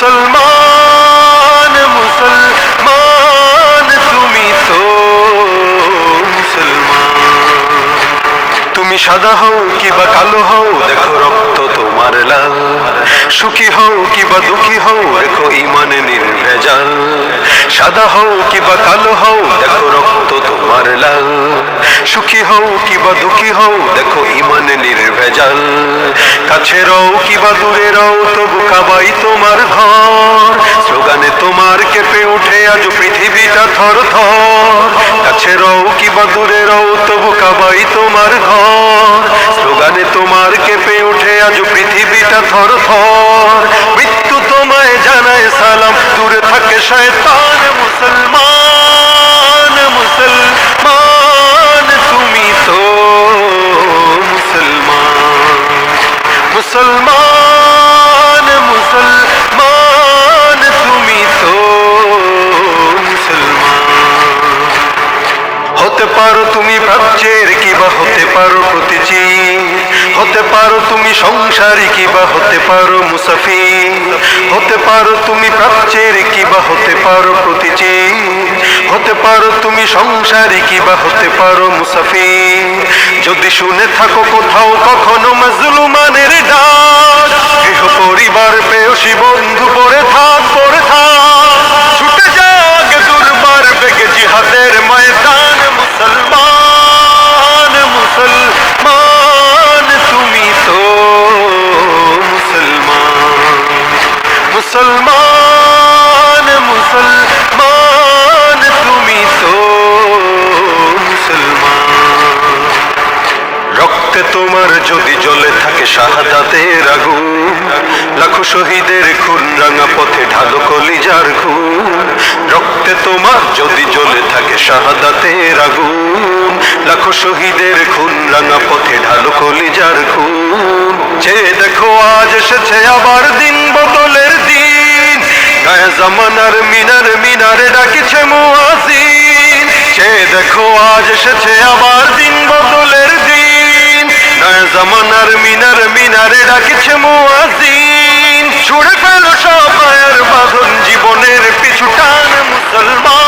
মুসলমান মুসলমান, তুমি তো মুসলমান। তুমি সাদা হও কিবা কালো হও, দেখো রক্ত তোমার লাল। সুখী হও কিবা দুঃখী হও, দেখো ইমানে নির্ভেজাল। সাদা হও কিবা কালো হও, দেখো রক্ত তোমার লাল। সুখী হও কিবা দুঃখী হও, দেখো ইমানে নির্ভেজাল কাছে রও কিবা দূরে রও, তবু কাবাই তোমার ঘর। স্লোগানে তোমার কেঁপে উঠে আজ পৃথিবীটা থর থর। কাছে রও কিবা দূরে রও, তবু কাবাই তোমার ঘর। স্লোগানে তোমার কেঁপে উঠে আজ পৃথিবীটা থর থর। মুসলমান মুসলমান, তুমি তো মুসলমান। হতে পারো তুমি প্রাচ্যের কিবা হতে পারো প্রতিচি হতে পারো তুমি সংসারী কিবা হতে পারো মুসাফি হতে পারো তুমি প্রাচ্যের কিবা হতে পারো প্রতিচি তুমি কি বা হতে পারো মুসাফি যদি শুনে থাকো কোথাও কখনো মজলুমানের ডাক গৃহ পরিবার পেয়সী বন্ধু রক্তে তোমার যদি জ্বলে থাকে শাহাদাতের আগুন, লাখো শহীদের খুন রাঙা পথে ঢালো কলিজার খুন রক্তে তোমার যদি জ্বলে থাকে শাহাদাতের আগুন, লাখো শহীদের খুন রাঙা পথে ঢালো কলিজার খুন যে দেখো আজ এসেছে আবার দিন বদলের দিন, গায়ে জামানার মিনার মিনারে ডাকিছে মুয়াজিন সে দেখো আজ এসেছে আবার দিন বদলের জমানার মিনার মিনারে ডাকেছে মুয়াজিন ছুড়ে ফেলো সবায়ের বাঁধন জীবনের পিছুটান মুসলমান।